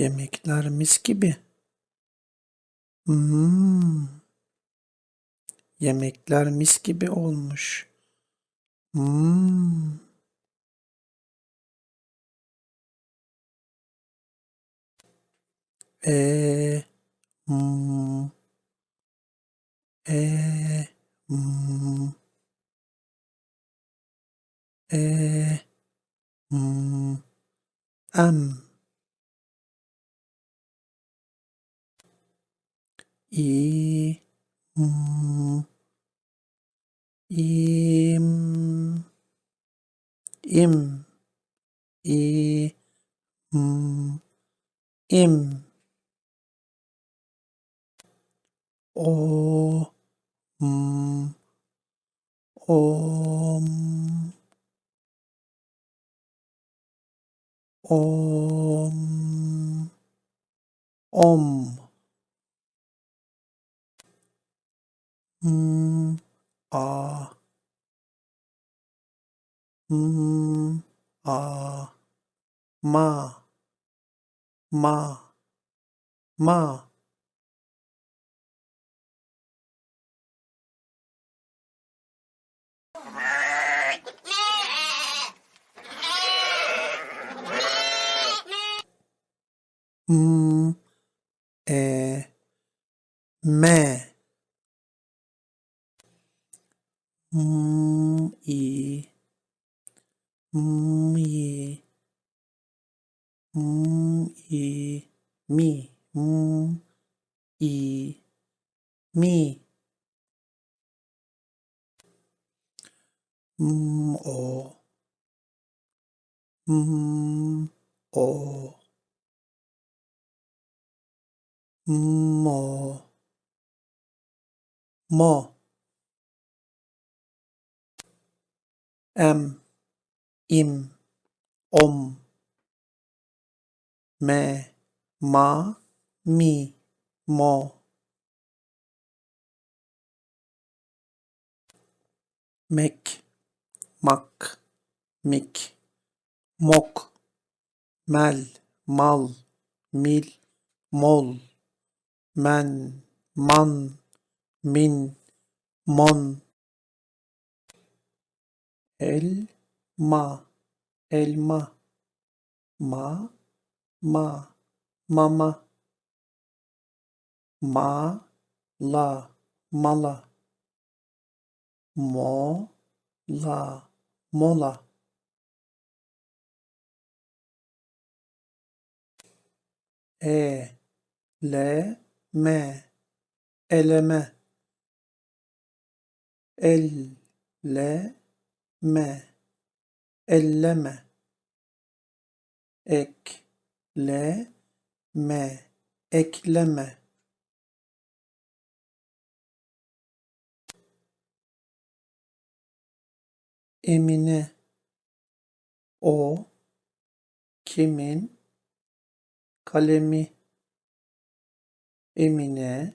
Yemekler mis gibi. Hmm. Yemekler mis gibi olmuş. Hmm. E hmm. E hmm. E hmm. Em im im i m im o m om om om m a m a ma ma ma m e Mm-e. Mm-e. Mm-e. Me. Mm-e. Me. Mm-o. Mm-o. Mm-o. Mm-o. Em im om me ma mi mo. Mek mak mik mok mel mal mil mol men man min mon elma elma. Ma ma mama. Ma la mala. Mo la mola. E le me eleme el le me elleme ek le me ekleme. Emine o kimin? Kalemi. Emine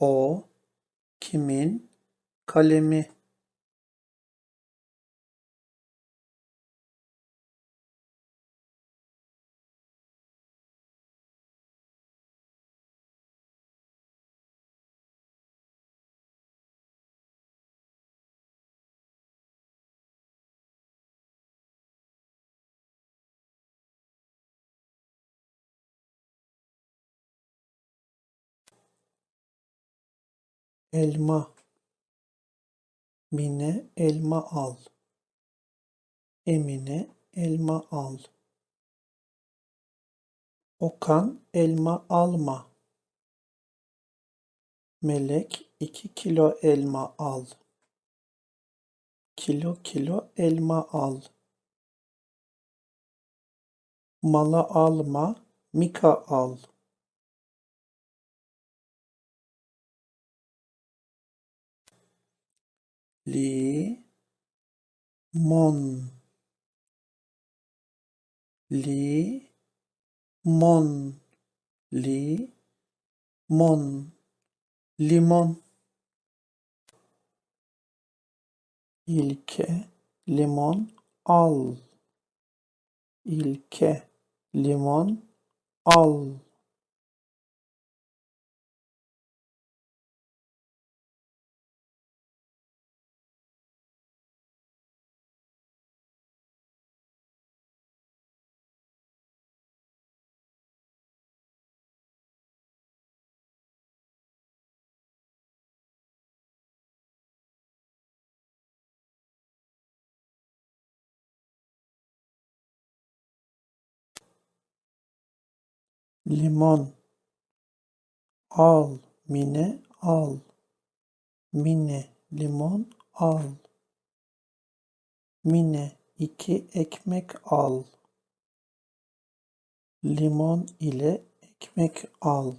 o kimin? Kalemi elma. Mine elma al. Emine elma al. Okan elma alma. Melek iki kilo elma al. Kilo kilo elma al. Mala alma Mika al li mon. Li mon. Li mon. Limon. İlke limon al. İlke limon al limon. Al mine al. Mine limon al. Mine iki ekmek al. Limon ile ekmek al